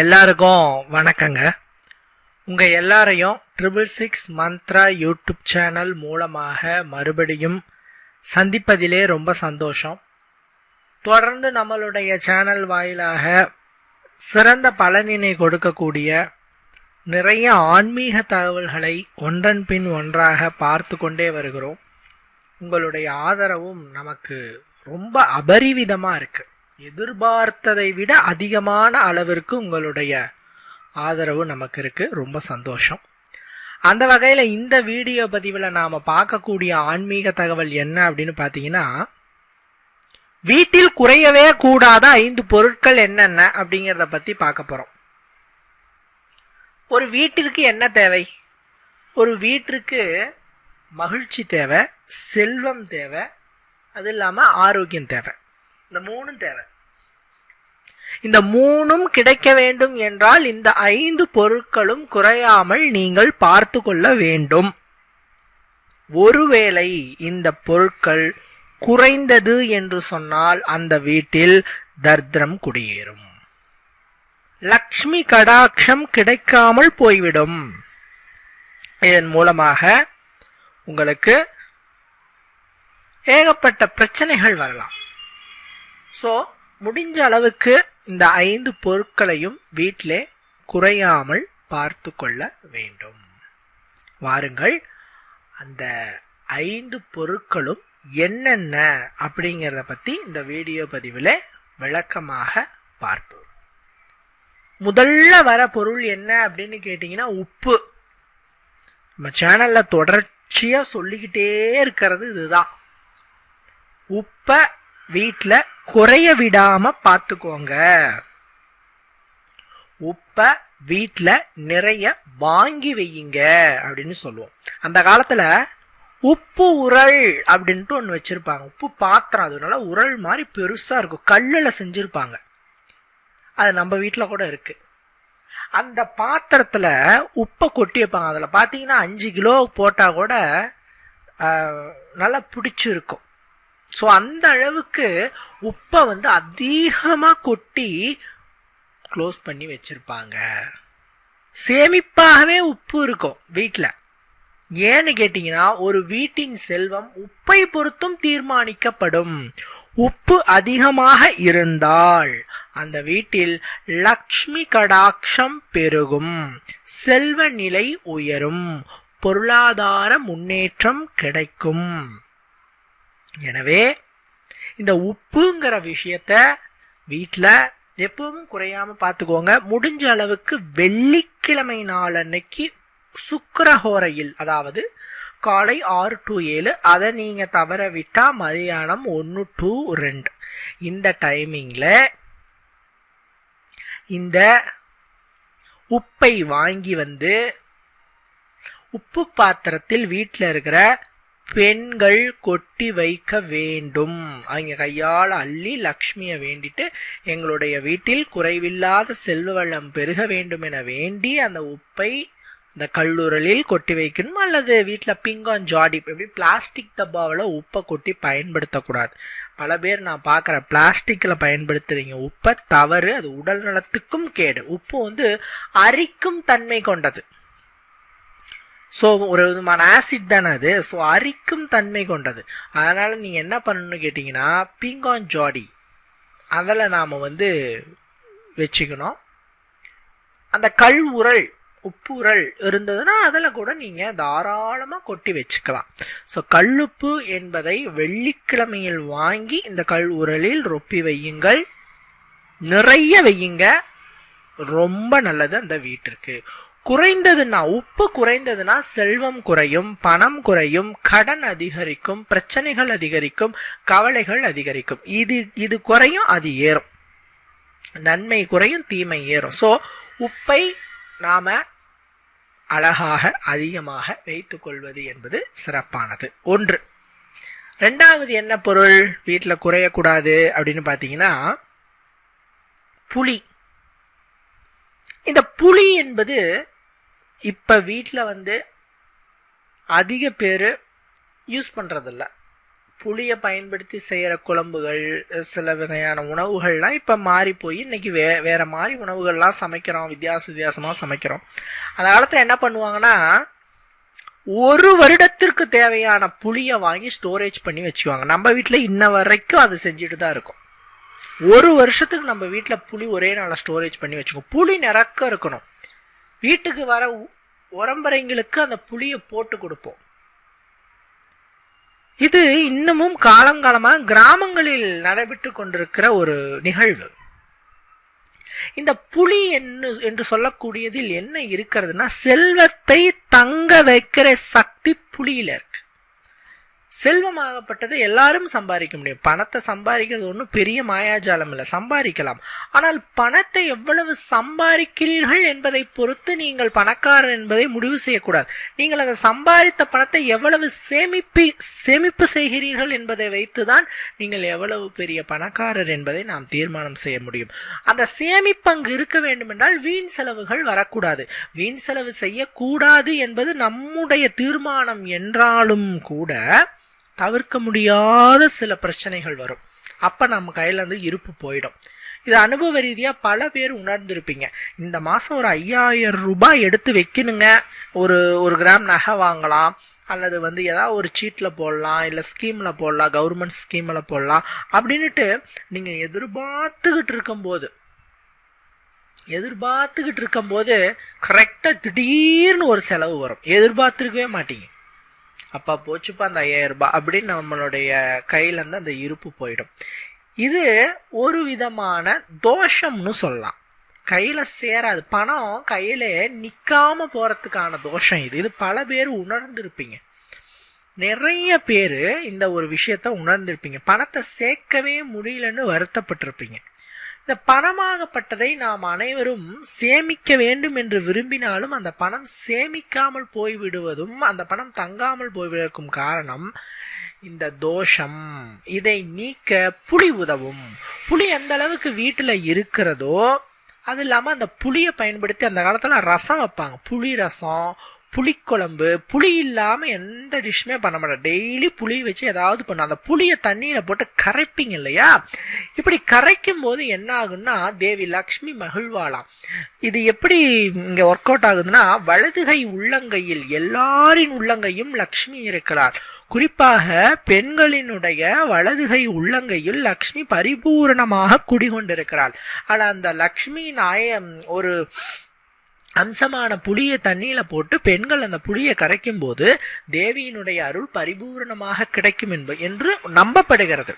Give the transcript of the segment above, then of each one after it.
எல்லாருக்கும் வணக்கங்க. உங்கள் எல்லாரையும் triple six Mantra YouTube channel மூலமாக மறுபடியும் சந்திப்பதிலே ரொம்ப சந்தோஷம். தொடர்ந்து நம்மளுடைய சேனல் வாயிலாக சிறந்த பலனினை கொடுக்கக்கூடிய நிறைய ஆன்மீக தகவல்களை ஒன்றன் பின் ஒன்றாக பார்த்து கொண்டே வருகிறோம். உங்களுடைய ஆதரவும் நமக்கு ரொம்ப அபரிவிதமாக இருக்குது எதிர்பார்த்ததை விட அதிகமான அளவிற்கு உங்களுடைய ஆதரவு நமக்கு இருக்குது ரொம்ப சந்தோஷம். அந்த வகையில் இந்த வீடியோ பதிவில் நாம் பார்க்கக்கூடிய ஆன்மீக தகவல் என்ன அப்படின்னு பார்த்தீங்கன்னா வீட்டில் குறையவே கூடாத ஐந்து பொருட்கள் என்னென்ன அப்படிங்கிறத பற்றி பார்க்க போகிறோம் ஒரு வீட்டிற்கு என்ன தேவை? ஒரு வீட்டிற்கு மகிழ்ச்சி தேவை செல்வம் தேவை அது இல்லாமல் ஆரோக்கியம் தேவை. இந்த மூணும் தேவை. இந்த மூணும் கிடைக்க வேண்டும் என்றால் இந்த ஐந்து பொருட்களும் குறையாமல் நீங்கள் பார்த்து கொள்ள வேண்டும். ஒருவேளை இந்த பொருட்கள் குறைந்தது என்று சொன்னால் அந்த வீட்டில் தர்திரம் குடியேறும். லக்ஷ்மி கடாட்சம் கிடைக்காமல் போய்விடும். இதன் மூலமாக உங்களுக்கு ஏகப்பட்ட பிரச்சனைகள் வரலாம். ஸோ முடிஞ்ச அளவுக்கு இந்த ஐந்து பொருட்களையும் வீட்டிலே குறையாமல் பார்த்து கொள்ள வேண்டும். வாருங்கள் அந்த ஐந்து பொருட்களும் என்னென்ன அப்படிங்கிறத பற்றி இந்த வீடியோ பதிவில் விளக்கமாக பார்ப்போம். முதல்ல வர பொருள் என்ன அப்படின்னு கேட்டிங்கன்னா உப்பு. நம்ம சேனலில் தொடர்ச்சியாக சொல்லிக்கிட்டே இருக்கிறது இதுதான். உப்பை வீட்டில் குறைய விடாம பார்த்துக்கோங்க உப்பை வீட்டில் நிறைய வாங்கி வையுங்க அப்படின்னு சொல்லுவோம். அந்த காலத்துல உப்பு உரல் அப்படின்ட்டு ஒன்று வச்சிருப்பாங்க. உப்பு பாத்திரம் அதனால உரல் மாதிரி பெருசா இருக்கும். கல்லில் செஞ்சிருப்பாங்க. அது நம்ம வீட்டில் கூட இருக்கு. அந்த பாத்திரத்துல உப்பை கொட்டி வைப்பாங்க. அதில் பார்த்தீங்கன்னா அஞ்சு கிலோ போட்டால் கூட நல்லா பிடிச்சிருக்கும். ஸோ அந்த அளவுக்கு உப்பை வந்து அதிகமாக கொட்டி க்ளோஸ் பண்ணி வச்சுருப்பாங்க. சேமிப்பாகவே உப்பு இருக்கும் வீட்டில் ஏன்னு கேட்டிங்கன்னா ஒரு வீட்டின் செல்வம் உப்பை பொறுத்தும் தீர்மானிக்கப்படும். உப்பு அதிகமாக இருந்தால் அந்த வீட்டில் லக்ஷ்மி கடாட்சம் பெருகும். செல்வ நிலை உயரும். பொருளாதார முன்னேற்றம் கிடைக்கும். எனவே இந்த உப்புங்கிற விஷயத்த வீட்டில் எப்பவும் குறையாம பார்த்துக்கோங்க முடிஞ்ச அளவுக்கு வெள்ளிக்கிழமை நாள் அன்னைக்கு சுக்கரஹோரையில் அதாவது காலை ஆறு டு ஏழு அதை நீங்கள் தவற விட்டால் மதியானம் ஒன்று டு ரெண்டு. இந்த டைமிங்கில் இந்த உப்பை வாங்கி வந்து உப்பு பாத்திரத்தில் வீட்டில் இருக்கிற பெண்கள் கொட்டி வைக்க வேண்டும். அவங்க கையால் அள்ளி லக்ஷ்மியை வேண்டிட்டு எங்களுடைய வீட்டில் குறைவில்லாத செல்வ வளம் பெருக வேண்டும் என வேண்டி அந்த உப்பை அந்த கல்லுரலில் கொட்டி வைக்கணும். அல்லது வீட்டில் பிங்கான் ஜாடி எப்படி பிளாஸ்டிக் டப்பாவில் உப்பை கொட்டி பயன்படுத்தக்கூடாது. பல பேர் நான் பார்க்குற பிளாஸ்டிக்கில் பயன்படுத்துகிறீங்க உப்பை தவறு அது உடல் நலத்துக்கும் கேடு. உப்பு வந்து அரிக்கும் தன்மை கொண்டது. ஸோ ஒரு விதமான ஆசிட் தானே அது. ஸோ அரிக்கும் தன்மை கொண்டது. அதனால் நீங்கள் என்ன பண்ணணும்னு கேட்டிங்கன்னா பீங்கான் ஜாடி அதில் நாம் வந்து வச்சுக்கணும். அந்த கல் உரல் உப்பு உரல் இருந்ததுன்னா அதில் கூட நீங்கள் தாராளமாக கொட்டி வச்சுக்கலாம். ஸோ கல்லுப்பு என்பதை வெள்ளிக்கிழமையில் வாங்கி இந்த கல் உரலில் ரொப்பி வையுங்கள். நிறைய வையுங்க. ரொம்ப நல்லது அந்த வீட்டிற்கு. குறைந்ததுன்னா உப்பு குறைந்ததுன்னா செல்வம் குறையும் பணம் குறையும் கடன் அதிகரிக்கும் பிரச்சனைகள் அதிகரிக்கும் கவலைகள் அதிகரிக்கும். இது இது குறையும் அது ஏறும். நன்மை குறையும் தீமை ஏறும். ஸோ உப்பை நாம அழகாக அதிகமாக வைத்துக் கொள்வது என்பது சிறப்பானது. ஒன்று. ரெண்டாவது என்ன பொருள்? வீட்டில் குறையக்கூடாது அப்படின்னு பார்த்தீங்கன்னா புளி. இந்த புளி என்பது இப்போ வீட்டில் வந்து அதிக பேர் யூஸ் பண்ணுறதில்ல புளியை பயன்படுத்தி செய்கிற குழம்புகள் சில வகையான உணவுகள்லாம் இப்போ மாறி போய் இன்றைக்கி வே வேறு மாதிரி உணவுகள்லாம் சமைக்கிறோம் வித்தியாச வித்தியாசமாக சமைக்கிறோம். அந்த காலத்தில் என்ன பண்ணுவாங்கன்னா ஒரு வருடத்திற்கு தேவையான புளியை வாங்கி ஸ்டோரேஜ் பண்ணி வச்சுக்குவாங்க. நம்ம வீட்டில் இன்ன வரைக்கும் அது செஞ்சுட்டு தான் இருக்கும். ஒரு வருஷத்துக்கு நம்ம வீட்டில் புளி ஒரே நாளில் ஸ்டோரேஜ் பண்ணி வச்சுக்கோ புளி நிறக்க இருக்கணும். வீட்டுக்கு வர உ- உறம்பறைங்களுக்கு அந்த புளியை போட்டு கொடுப்போம். இது இன்னமும் காலங்காலமாக கிராமங்களில் நடைபெற்று கொண்டிருக்கிற ஒரு நிகழ்வு. இந்த புலி என்று என்று சொல்லக்கூடியதில் என்ன இருக்கிறதுனா செல்வத்தை தங்க வைக்கிற சக்தி புலியில இருக்கு. செல்வமாகப்பட்டதை எல்லாரும் சம்பாதிக்க முடியும். பணத்தை சம்பாதிக்கிறது ஒன்றும் பெரிய மாயாஜாலம் இல்லை. சம்பாதிக்கலாம். ஆனால் பணத்தை எவ்வளவு சம்பாதிக்கிறீர்கள் என்பதை பொறுத்து நீங்கள் பணக்காரர் என்பதை முடிவு செய்யக்கூடாது. நீங்கள் அந்த சம்பாதித்த பணத்தை எவ்வளவு சேமிப்பி சேமிப்பு செய்கிறீர்கள் என்பதை வைத்துதான் நீங்கள் எவ்வளவு பெரிய பணக்காரர் என்பதை நாம் தீர்மானம் செய்ய முடியும். அந்த சேமிப்பு அங்கு இருக்க வேண்டும் என்றால் வீண் செலவுகள் வரக்கூடாது. வீண் செலவு செய்யக்கூடாது என்பது நம்முடைய தீர்மானம் என்றாலும் கூட தவிர்க்க முடியாத சில பிரச்சனைகள் வரும். அப்போ நம்ம கையிலேருந்து இருப்பு போயிடும். இது அனுபவ ரீதியாக பல பேர் உணர்ந்திருப்பீங்க. இந்த மாதம் ஒரு ஐயாயிரம் ரூபாய் எடுத்து வைக்கணுங்க. ஒரு ஒரு கிராம் நகை வாங்கலாம். அல்லது வந்து ஏதாவது ஒரு சீட்டில் போடலாம். இல்லை ஸ்கீமில் போடலாம். கவர்மெண்ட் ஸ்கீமில் போடலாம். அப்படின்ட்டு நீங்கள் எதிர்பார்த்துக்கிட்டு இருக்கும்போது எதிர்பார்த்துக்கிட்டு இருக்கும்போது கரெக்டாக திடீர்னு ஒரு செலவு வரும். எதிர்பார்த்துருக்கவே மாட்டீங்க. அப்பா போச்சுப்பா அந்த ஐயாயிரம் ரூபாய் அப்படின்னு நம்மளுடைய கையிலேருந்து அந்த இருப்பு போயிடும். இது ஒரு விதமான தோஷம்னு சொல்லலாம். கையில் சேராது. பணம் கையில் நிற்காமல் போகிறதுக்கான தோஷம் இது. இது பல பேர் உணர்ந்திருப்பீங்க. நிறைய பேர் இந்த ஒரு விஷயத்த உணர்ந்திருப்பீங்க. பணத்தை சேர்க்கவே முடியலன்னு வருத்தப்பட்டிருப்பீங்க. இந்த பணமாகப்பட்டதை நாம் அனைவரும் சேமிக்க வேண்டும் என்று விரும்பினாலும் அந்த பணம் சேமிக்காமல் போய்விடுவதும் அந்த பணம் தங்காமல் போய்விடற்கும் காரணம் இந்த தோஷம். இதை நீக்க புளி உதவும். புளி எந்த அளவுக்கு வீட்டில் இருக்கிறதோ அது இல்லாமல் அந்த புளியை பயன்படுத்தி அந்த காலத்தில் ரசம் வைப்பாங்க. புளி ரசம் புளிக்குழம்பு புளி இல்லாமல் எந்த டிஷ்ஷுமே பண்ண மாட்டேன். டெய்லி புளி வச்சு ஏதாவது பண்ணும் அந்த புளியை தண்ணியில் போட்டு கரைப்பீங்க இல்லையா? இப்படி கரைக்கும் போது என்ன ஆகுன்னா தேவி லக்ஷ்மி மகிழ்வாளாம் இது எப்படி இங்கே ஒர்க் அவுட் ஆகுதுன்னா வலதுகை உள்ளங்கையில் எல்லாரின் உள்ளங்கையும் லக்ஷ்மி இருக்கிறார். குறிப்பாக பெண்களினுடைய வலதுகை உள்ளங்கையில் லக்ஷ்மி பரிபூரணமாக குடிகொண்டிருக்கிறாள். ஆனால் அந்த லக்ஷ்மி நாயம் ஒரு அம்சமான புளியை தண்ணியில போட்டு பெண்கள் அந்த புளியை கரைக்கும் போது தேவியினுடைய அருள் பரிபூரணமாக கிடைக்கும் என்ப என்று நம்பப்படுகிறது.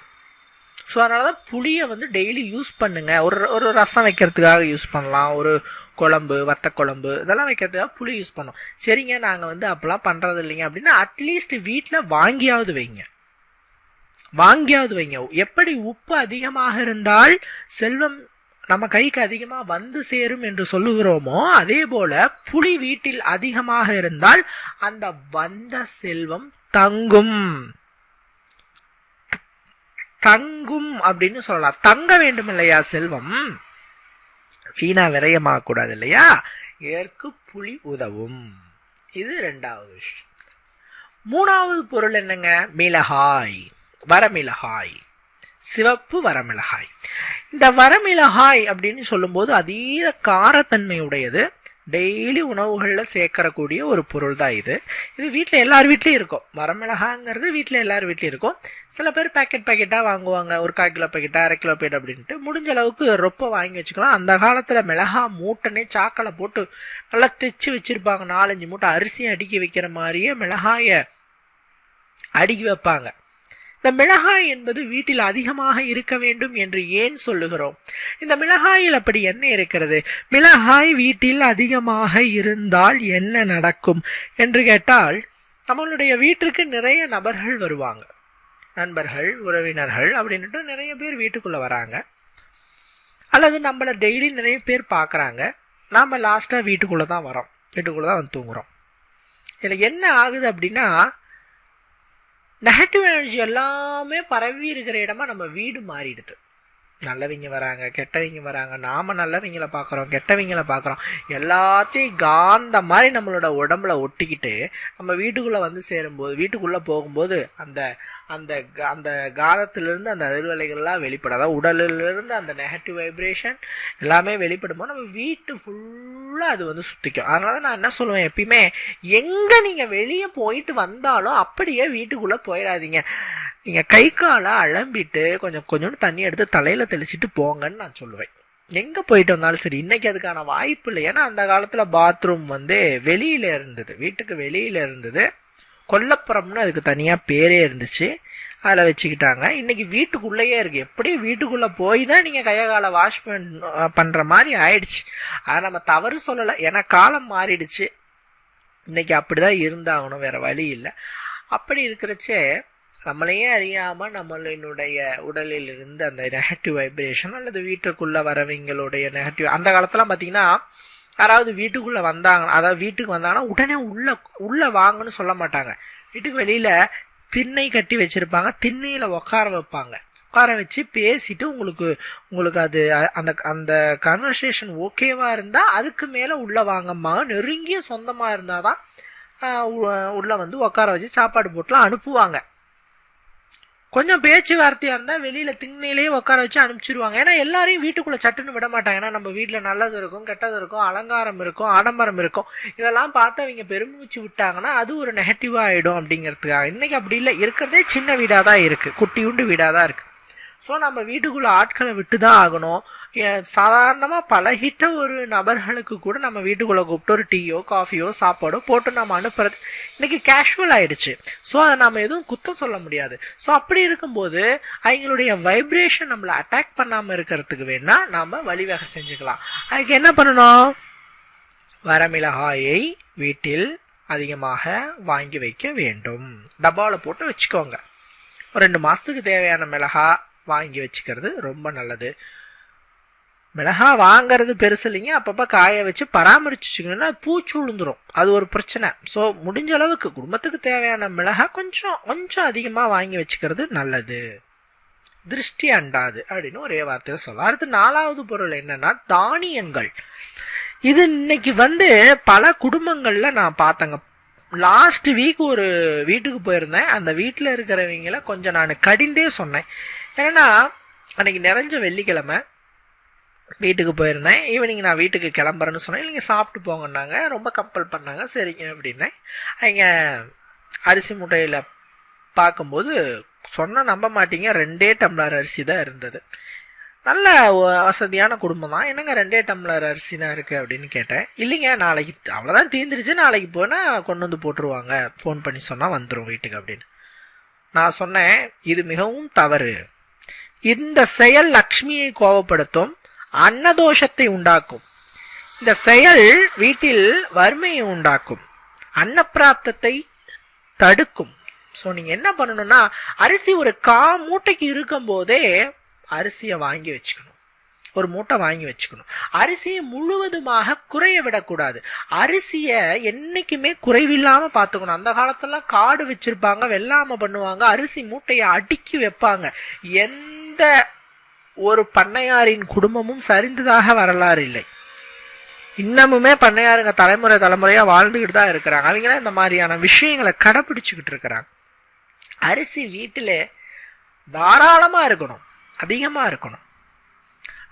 ஸோ அதனாலதான் புளியை வந்து டெய்லி யூஸ் பண்ணுங்க. ஒரு ஒரு ரசம் வைக்கிறதுக்காக யூஸ் பண்ணலாம். ஒரு குழம்பு வத்த குழம்பு இதெல்லாம் வைக்கிறதுக்காக புளி யூஸ் பண்ணோம். சரிங்க நாங்க வந்து அப்பெல்லாம் பண்றது இல்லைங்க அப்படின்னா அட்லீஸ்ட் வீட்டில் வாங்கியாவது வைங்க. வாங்கியாவது வைங்க. எப்படி உப்பு அதிகமாக இருந்தால் செல்வம் நம்ம கைக்கு அதிகமா வந்து சேரும் என்று சொல்லுகிறோமோ அதே போல புலி வீட்டில் அதிகமாக இருந்தால் அந்த வந்த செல்வம் தங்கும். தங்கும் அப்படின்னு சொல்லலாம். தங்க வேண்டும் இல்லையா செல்வம்? வீணா விரயமாக கூடாது இல்லையா? ஏற்கு புலி உதவும். இது ரெண்டாவது விஷயம். மூணாவது பொருள் என்னங்க? மிளகாய். வரமிளகாய். சிவப்பு வரமிளகாய். இந்த வரமிளகாய் அப்படின்னு சொல்லும்போது அதீத காரத்தன்மை உடையது டெய்லி உணவுகளில் சேர்க்கறக்கூடிய ஒரு பொருள் தான் இது. இது வீட்டில் எல்லார் வீட்லேயும் இருக்கும். வரமிளகாங்கிறது வீட்டில் எல்லார் வீட்லேயும் இருக்கும். சில பேர் பேக்கெட் பேக்கெட்டாக வாங்குவாங்க. ஒரு கால் கிலோ பேக்கெட்டா அரை கிலோ பேக்கெட் அப்படின்ட்டு முடிஞ்ச அளவுக்கு ரொப்ப வாங்கி வச்சுக்கலாம். அந்த காலத்தில் மிளகா மூட்டனே சாக்கலை போட்டு நல்லா தைச்சு வச்சுருப்பாங்க. நாலஞ்சு மூட்டை அரிசியும் அடுக்கி வைக்கிற மாதிரியே மிளகாயை அடுக்கி வைப்பாங்க. இந்த மிளகாய் என்பது வீட்டில் அதிகமாக இருக்க வேண்டும் என்று ஏன் சொல்லுகிறோம்? இந்த மிளகாயில் அப்படி என்ன இருக்கிறது? மிளகாய் வீட்டில் அதிகமாக இருந்தால் என்ன நடக்கும் என்று கேட்டால் நம்மளுடைய வீட்டிற்கு நிறைய நபர்கள் வருவாங்க. நண்பர்கள் உறவினர்கள் அப்படின்ட்டு நிறைய பேர் வீட்டுக்குள்ளே வராங்க. அல்லது நம்மளை டெய்லி நிறைய பேர் பார்க்குறாங்க. நாம் லாஸ்ட்டாக வீட்டுக்குள்ளே தான் வரோம் வீட்டுக்குள்ளே தான் வந்து தூங்குறோம். இதில் என்ன ஆகுது அப்படின்னா நெகட்டிவ் எனர்ஜி எல்லாமே பரவி இருக்கிற இடமா நம்ம வீடு மாறிடுது. நல்லவங்க வராங்க கெட்டவங்க வராங்க நாம நல்லவங்களை பார்க்குறோம் கெட்டவங்களை பார்க்குறோம். எல்லாத்தையும் காந்த மாதிரி நம்மளோட உடம்புல ஒட்டிக்கிட்டு நம்ம வீட்டுக்குள்ளே வந்து சேரும்போது வீட்டுக்குள்ளே போகும்போது அந்த அந்த க- அந்த காலத்திலிருந்து அந்த அதிர்வலைகள்லாம் வெளிப்படும் அதாவது உடலிலிருந்து அந்த நெகட்டிவ் வைப்ரேஷன் எல்லாமே வெளிப்படும்போது நம்ம வீட்டு ஃபுல்லாக அது வந்து சுற்றிக்கும் அதனால நான் என்ன சொல்லுவேன் எப்பயுமே எங்கே நீங்கள் வெளியே போயிட்டு வந்தாலும் அப்படியே வீட்டுக்குள்ளே போயிடாதீங்க. நீங்கள் கை காலை அலம்பிட்டு கொஞ்சம் கொஞ்சோண்டு தண்ணி எடுத்து தலையில் தெளிச்சிட்டு போங்கன்னு நான் சொல்லுவேன். எங்கே போயிட்டு வந்தாலும் சரி இன்னைக்கு அதுக்கான வாய்ப்பு இல்லை. ஏன்னா அந்த காலத்தில் பாத்ரூம் வந்து வெளியில் இருந்தது. வீட்டுக்கு வெளியில் இருந்தது. கொல்லப்புறம்னு அதுக்கு தனியாக பேரே இருந்துச்சு. அதில் வச்சுக்கிட்டாங்க. இன்னைக்கு வீட்டுக்குள்ளேயே இருக்குது எப்படியும் வீட்டுக்குள்ளே போய் தான் நீங்கள் கையை காலை வாஷ் பண்ணுற மாதிரி ஆயிடுச்சு. அதை நம்ம தவறு சொல்லலை. ஏன்னா காலம் மாறிடுச்சு. இன்றைக்கி அப்படி தான் இருந்தாகணும். வேறு வழி இல்லை. அப்படி இருக்கிறச்சே நம்மளையே அறியாமல் நம்மளினுடைய உடலில் இருந்து அந்த நெகட்டிவ் வைப்ரேஷன் அல்லது வீட்டுக்குள்ளே வரவங்களுடைய நெகட்டிவ் அந்த காலத்துல பார்த்திங்கன்னா யாராவது வீட்டுக்குள்ளே வந்தாங்க அதாவது வீட்டுக்கு வந்தாங்கன்னா உடனே உள்ள உள்ளே வாங்கன்னு சொல்ல மாட்டாங்க. வீட்டுக்கு வெளியில் திண்ணை கட்டி வச்சுருப்பாங்க திண்ணையில் உட்கார வைப்பாங்க. உட்கார வச்சு பேசிட்டு உங்களுக்கு உங்களுக்கு அது அந்த அந்த கன்வர்சேஷன் ஓகேவா இருந்தால் அதுக்கு மேலே உள்ளே வாங்கம்மா நெருங்கிய சொந்தமாக இருந்தால் தான் உள்ளே வந்து உட்கார வச்சு சாப்பாடு போட்டுலாம் அனுப்புவாங்க. கொஞ்சம் பேச்சுவார்த்தையாக இருந்தால் வெளியில் திண்ணையிலேயே உட்கார வச்சு அனுப்பிச்சிருவாங்க. ஏன்னா எல்லாரையும் வீட்டுக்குள்ளே சட்டுன்னு விட மாட்டாங்க. ஏன்னா நம்ம வீட்டில் நல்லது இருக்கும் கெட்டது இருக்கும் அலங்காரம் இருக்கும் ஆடம்பரம் இருக்கும். இதெல்லாம் பார்த்து அவங்க பெருமூச்சு விட்டாங்கன்னா அது ஒரு நெகட்டிவாக ஆகிடும் அப்படிங்கிறதுக்காக. இன்னைக்கு அப்படி இல்லை. இருக்கிறதே சின்ன வீடாக தான் இருக்குது குட்டியுண்டு வீடாக தான் இருக்குது ஸோ நம்ம வீட்டுக்குள்ளே ஆட்களை விட்டு தான் ஆகணும். ஏ- பழகிட்ட ஒரு நபர்களுக்கு கூட நம்ம வீட்டுக்குள்ளே கூப்பிட்டு ஒரு டீயோ காஃபியோ சாப்பாடோ போட்டு நம்ம அனுப்புறது இன்னைக்கு கேஷுவல் ஆயிடுச்சு. ஸோ அதை நம்ம எதுவும் குத்தம் சொல்ல முடியாது. ஸோ அப்படி இருக்கும்போது அவங்களுடைய வைப்ரேஷன் நம்மளை அட்டாக் பண்ணாமல் இருக்கிறதுக்கு வேணால் நாம் வழிவகை செஞ்சுக்கலாம். அதுக்கு என்ன பண்ணணும்? வரமிளகாயை வீட்டில் அதிகமாக வாங்கி வைக்க வேண்டும். டப்பாவில் போட்டு வச்சுக்கோங்க. ஒரு ரெண்டு மாதத்துக்கு தேவையான மிளகா வாங்கி வச்சுக்கிறது ரொம்ப நல்லது. மிளகா வாங்குறது பெருசு இல்லைங்க. அப்பப்போ காய வச்சு பராமரிச்சுச்சிங்கன்னா பூச்சி விழுந்துடும் அது ஒரு பிரச்சனை. ஸோ முடிஞ்ச அளவுக்கு குடும்பத்துக்கு தேவையான மிளகா கொஞ்சம் கொஞ்சம் அதிகமாக வாங்கி வச்சுக்கிறது நல்லது. திருஷ்டி அண்டாது அப்படின்னு ஒரே வார்த்தையில் சொல்லலாம் அடுத்து நாலாவது பொருள் என்னன்னா தானியங்கள். இது இன்னைக்கு வந்து பல குடும்பங்களில் நான் பார்த்தேங்க. லாஸ்ட் வீக் ஒரு வீட்டுக்கு போயிருந்தேன். அந்த வீட்டில் இருக்கிறவங்கள கொஞ்சம் நான் கடிந்தே சொன்னேன். ஏன்னா அன்னைக்கு நிறைஞ்ச வெள்ளிக்கிழமை வீட்டுக்கு போயிருந்தேன். ஈவினிங் நான் வீட்டுக்கு கிளம்புறேன்னு சொன்னேன். இல்லைங்க சாப்பிட்டு போங்கன்னாங்க. ரொம்ப கம்பல் பண்ணாங்க. சரிங்க அப்படின்னேன். அவங்க அரிசி முட்டையில் பார்க்கும்போது சொன்ன நம்ப மாட்டீங்க. ரெண்டே டம்ளர் அரிசி தான் இருந்தது. நல்ல வசதியான குடும்பம் தான் என்னங்க ரெண்டே டம்ளர் அரிசி தான் இருக்குது அப்படின்னு கேட்டேன். இல்லைங்க நாளைக்கு அவ்வளோதான் தீந்துருச்சு. நாளைக்கு போனால் கொண்டு வந்து போட்டுருவாங்க. ஃபோன் பண்ணி சொன்னால் வந்துடும் வீட்டுக்கு அப்படின்னு. நான் சொன்னேன் இது மிகவும் தவறு. இந்த செயல் லக்ஷ்மியை கோபப்படுத்தும் அன்னதோஷத்தை உண்டாக்கும். இந்த செயல் வீட்டில் வறுமையை உண்டாக்கும். அன்னப்பிராப்தத்தை தடுக்கும். ஸோ நீங்கள் என்ன பண்ணணும்னா அரிசி ஒரு கா மூட்டைக்கு இருக்கும் போதே அரிசியை வாங்கி வச்சுக்கணும். ஒரு மூட்டை வாங்கி வச்சுக்கணும். அரிசியை முழுவதுமாக குறைய விடக்கூடாது. அரிசியை என்றைக்குமே குறைவில்லாமல் பார்த்துக்கணும். அந்த காலத்துல காடு வச்சுருப்பாங்க வெள்ளாமல் பண்ணுவாங்க அரிசி மூட்டையை அடுக்கி வைப்பாங்க. எந்த ஒரு பண்ணையாரின் குடும்பமும் சரிந்ததாக வரலாறு இல்லை. இன்னமுமே பண்ணையாருங்க தலைமுறை தலைமுறையாக வாழ்ந்துக்கிட்டு தான் இருக்கிறாங்க. அவங்களாம் இந்த மாதிரியான விஷயங்களை கடைப்பிடிச்சிக்கிட்டு இருக்கிறாங்க. அரிசி வீட்டில் தாராளமாக இருக்கணும். அதிகமாக இருக்கணும்.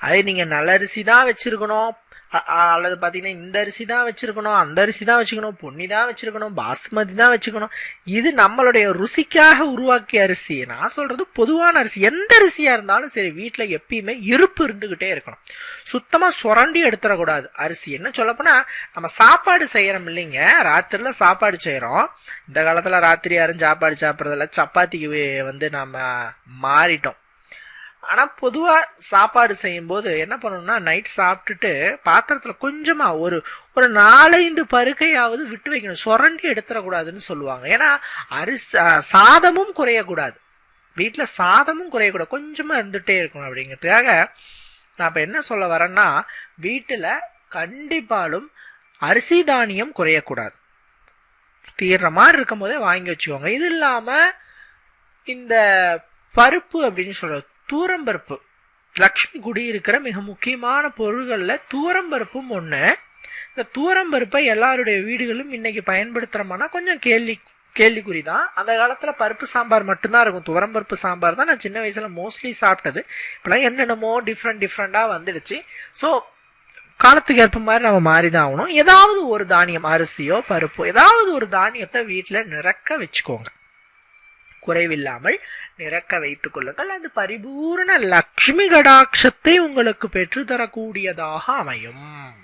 அது நீங்கள் நல்ல அரிசி தான் வச்சுருக்கணும் அல்லது பார்த்தீங்கன்னா இந்த அரிசி தான் வச்சுருக்கணும் அந்த அரிசி தான் வச்சுக்கணும் பொன்னி தான் வச்சுருக்கணும் பாஸ்மதி தான் வச்சுக்கணும். இது நம்மளுடைய ருசிக்காக உருவாக்கிய அரிசி. நான் சொல்கிறது பொதுவான அரிசி. எந்த அரிசியாக இருந்தாலும் சரி வீட்டில் எப்பயுமே இருப்பு இருந்துக்கிட்டே இருக்கணும். சுத்தமாக சுரண்டி எடுத்துடக்கூடாது. அரிசி என்ன சொல்லப்போனால் நம்ம சாப்பாடு செய்கிறோம் இல்லைங்க. ராத்திரியில் சாப்பாடு செய்கிறோம் இந்த காலத்தில் ராத்திரி யாரும் சாப்பாடு சாப்பிட்றதில்ல. சப்பாத்திக்கு வந்து நம்ம மாறிட்டோம். ஆனா பொதுவா சாப்பாடு செய்யும் போது என்ன பண்ணணும்னா நைட் சாப்பிட்டுட்டு பாத்திரத்துல கொஞ்சமா ஒரு ஒரு நாலஞ்சு பருக்கையாவது விட்டு வைக்கணும். சுரண்டி எடுத்துடக்கூடாதுன்னு சொல்லுவாங்க. ஏன்னா அரிசி சாதமும் குறையக்கூடாது. வீட்டுல சாதமும் குறையக்கூடாது. கொஞ்சமா இருந்துட்டே இருக்கணும் அப்படிங்கிறதுக்காக நான் இப்ப என்ன சொல்ல வரேன்னா வீட்டுல கண்டிப்பாலும் அரிசி தானியம் குறையக்கூடாது. தீர்ற மாதிரி இருக்கும் போதே வாங்கி வச்சுக்கோங்க. இது இல்லாம இந்த பருப்பு அப்படின்னு சொல்ற தூரம்பருப்பு. லக்ஷ்மி குடியிருக்கிற மிக முக்கியமான பொருள்களில் தூரம்பருப்பும் ஒன்று இந்த தூரம்பருப்பை எல்லாருடைய வீடுகளும் இன்னைக்கு பயன்படுத்துகிறோம்னா கொஞ்சம் கேள்வி கேள்விக்குறி தான் அந்த காலத்தில் பருப்பு சாம்பார் மட்டும்தான் இருக்கும். துவரம்பருப்பு சாம்பார் தான் நான் சின்ன வயசில் மோஸ்ட்லி சாப்பிட்டது. இப்போலாம் என்னென்னமோ டிஃப்ரெண்ட் டிஃப்ரெண்ட்டாக வந்துடுச்சு. ஸோ காலத்துக்கு ஏற்ப மாதிரி நம்ம மாறி தான் ஆகணும். ஏதாவது ஒரு தானியம் அரிசியோ பருப்போ ஏதாவது ஒரு தானியத்தை வீட்டில் நிறக்க வச்சுக்கோங்க. குறைவில்லாமல் நிறக்க வைத்துக் கொள்ளுங்கள். அது பரிபூர்ண லக்ஷ்மி கடாட்சத்தை உங்களுக்கு பெற்று தரக்கூடியதாக அமையும்.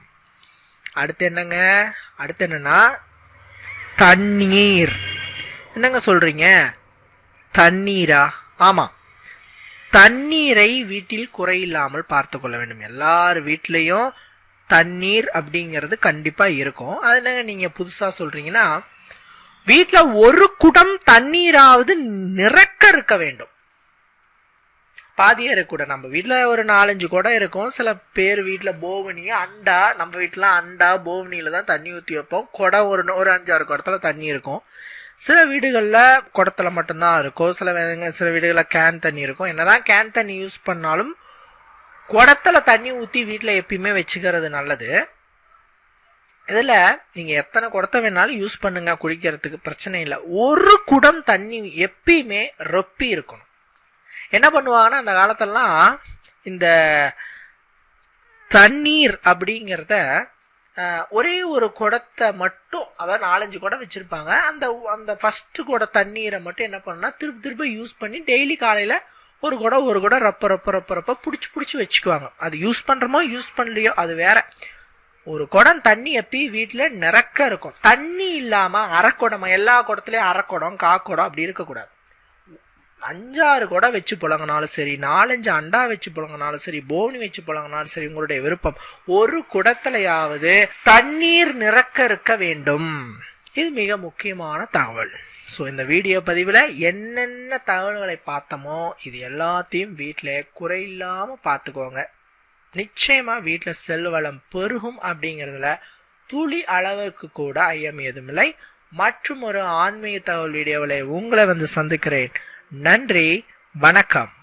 அடுத்து என்னங்க? அடுத்து என்னன்னா தண்ணீர். என்னங்க சொல்றீங்க? தண்ணீரா? ஆமா. தண்ணீரை வீட்டில் குறையில்லாமல் பார்த்து கொள்ள வேண்டும். எல்லார் வீட்லேயும் தண்ணீர் அப்படிங்கிறது கண்டிப்பாக இருக்கும். அது என்னங்க புதுசாக சொல்கிறீங்கன்னா வீட்டில் ஒரு குடம் தண்ணீராவது நிறக்க இருக்க வேண்டும். பாதியாக கூட நம்ம வீட்டில் ஒரு நாலஞ்சு குடம் இருக்கும். சில பேர் வீட்டில் போவனி அண்டா நம்ம வீட்டில் அண்டா போவனியில் தான் தண்ணி ஊற்றி வைப்போம். குடம் ஒரு ஒரு அஞ்சாறு குடத்தில் தண்ணி இருக்கும். சில வீடுகளில் குடத்துல மட்டும்தான் இருக்கும். சில சில வீடுகளில் கேன் தண்ணி இருக்கும். என்னதான் கேன் தண்ணி யூஸ் பண்ணாலும் குடத்துல தண்ணி ஊற்றி வீட்டில் எப்பயுமே வச்சுக்கிறது நல்லது. இதில் நீங்கள் எத்தனை குடத்தை வேணாலும் யூஸ் பண்ணுங்க குடிக்கிறதுக்கு பிரச்சனை இல்லை. ஒரு குடம் தண்ணி எப்பயுமே ரொப்பி இருக்கணும். என்ன பண்ணுவாங்கன்னா அந்த காலத்திலலாம் இந்த தண்ணீர் அப்படிங்கிறத ஒரே ஒரு குடத்தை மட்டும் அதாவது நாலஞ்சு குடம் வச்சுருப்பாங்க. அந்த அந்த ஃபஸ்ட்டு குட தண்ணீரை மட்டும் என்ன பண்ணால் திருப்பி திருப்பி யூஸ் பண்ணி டெய்லி காலையில் ஒரு குடம் ஒரு குடம் ரப்ப ரப்ப ரப்ப ரப்ப பிடிச்சி பிடிச்சி வச்சுக்குவாங்க. அது யூஸ் பண்ணுறமோ யூஸ் பண்ணலையோ அது வேற. ஒரு குடம் தண்ணி எப்பயும் வீட்டுல நிறக்க இருக்கும். தண்ணி இல்லாம அரைக்குடம் எல்லா குடத்துலயும் அரைக்குடம் காக்குடம் அப்படி இருக்கக்கூடாது. அஞ்சாறு குடம் வச்சு புழங்கினாலும் சரி நாலஞ்சு அண்டா வச்சு புழங்கினாலும் சரி போனி வச்சு புழங்கினாலும் சரி உங்களுடைய விருப்பம். ஒரு குடத்துலையாவது தண்ணீர் நிறக்க இருக்க வேண்டும். இது மிக முக்கியமான தகவல். ஸோ இந்த வீடியோ பதிவில் என்னென்ன தகவல்களை பார்த்தோமோ இது எல்லாத்தையும் வீட்டில் குறையில்லாமல் பார்த்துக்கோங்க. நிச்சயமாக வீட்டில் செல்வளம் பெருகும் அப்படிங்கிறதுல துளி அளவுக்கு கூட ஐயம் ஏதுமில்லை மற்றும் ஒரு ஆன்மீக தகவல் வீடியோவில் உங்களை வந்து சந்திக்கிறேன். நன்றி வணக்கம்.